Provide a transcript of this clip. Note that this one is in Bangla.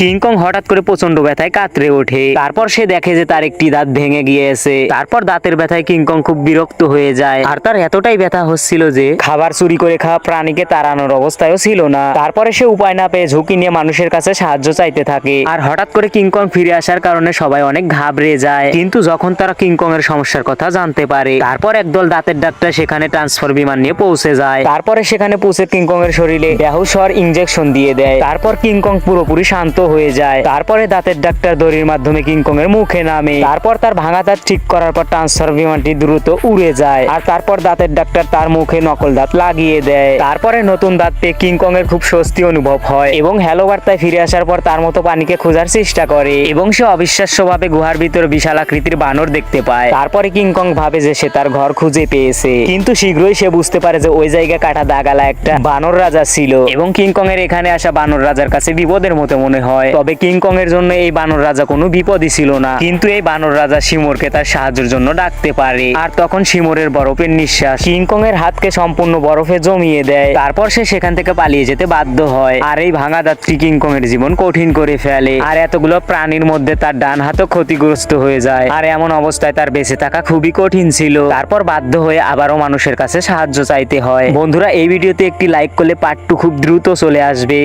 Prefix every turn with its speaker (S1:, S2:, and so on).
S1: কিংকং হঠাৎ করে প্রচণ্ড ব্যথায় কাতরে ওঠে। তারপর সে দেখে যে তার একটি দাঁত ভেঙে গিয়েছে। তারপর দাঁতের ব্যথায় কিংকং খুব বিরক্ত হয়ে যায়। আর তার এতটাই ব্যথা হচ্ছিল যে খাবার চুরি করে খাওয়া প্রাণীকে তাড়ানোর অবস্থায়ও ছিল না। তারপরে সে উপায় না পেয়ে ঝুঁকি নিয়ে মানুষের কাছে সাহায্য চাইতে থাকে। আর হঠাৎ করে কিংকং ফিরে আসার কারণে সবাই অনেক ঘাবড়ে যায়। কিন্তু যখন তারা কিংকং এর সমস্যার কথা জানতে পারে, তারপর একদল দাঁতের ডাক্তার সেখানে ট্রান্সফার বিমান নিয়ে পৌঁছে যায়। তারপরে সেখানে পৌঁছে কিংকং এর শরীরে হওয়ার ইঞ্জেকশন দিয়ে দেয়। তারপর কিংকং পুরোপুরি শান্ত হয়ে যায়। তারপরে দাঁতের ডাক্তার দড়ির মাধ্যমে কিংকং এর মুখে নামে। তারপর তার ভাঙা দাঁত ঠিক করার পর ট্রান্সফার বিমানটি দ্রুত উড়ে যায়। আর তারপর দাঁতের ডাক্তার তার মুখে নকল দাঁত লাগিয়ে দেয়। তারপরে নতুন দাঁত পেয়ে কিংকং এর খুব স্বস্তি অনুভব হয় এবং হ্যালো বার্তায় ফিরে আসার পর তার মতো পানিকে খোঁজার চেষ্টা করে এবং সে অবিশ্বাস্যভাবে গুহার ভিতরে বিশাল আকৃতির বানর দেখতে পায়। তারপরে কিংকং ভাবে যে সে তার ঘর খুঁজে পেয়েছে। কিন্তু শীঘ্রই সে বুঝতে পারে যে ওই জায়গায় কাটা দাগালা একটা বানর রাজা ছিল এবং কিংকং এর এখানে আসা বানর রাজার কাছে বিপদের মতো মনে হয়। তবে কিংকং এর জন্য এই বানর রাজা কোনো বিপদই ছিল না। কিন্তু এই বানর রাজা শিমরকে তার সাহায্যের জন্য ডাকতে পারে। আর তখন শিমরের বরফের নিঃশ্বাস কিংকং এর হাতকে সম্পূর্ণ বরফে জমিয়ে দেয়। তারপর সে সেখান থেকে পালিয়ে যেতে বাধ্য হয়। আর এই ভাঙা দাঁতটি কিংকং এর জীবন কঠিন করে ফেলে। আর এতগুলো প্রাণীর মধ্যে তার ডান হাতও ক্ষতিগ্রস্ত হয়ে যায়। আর এমন অবস্থায় তার বেঁচে থাকা খুবই কঠিন ছিল। তারপর বাধ্য হয়ে আবারও মানুষের কাছে সাহায্য চাইতে হয়। বন্ধুরা, এই ভিডিওতে একটি লাইক করলে পার্ট টু খুব দ্রুত চলে আসবে।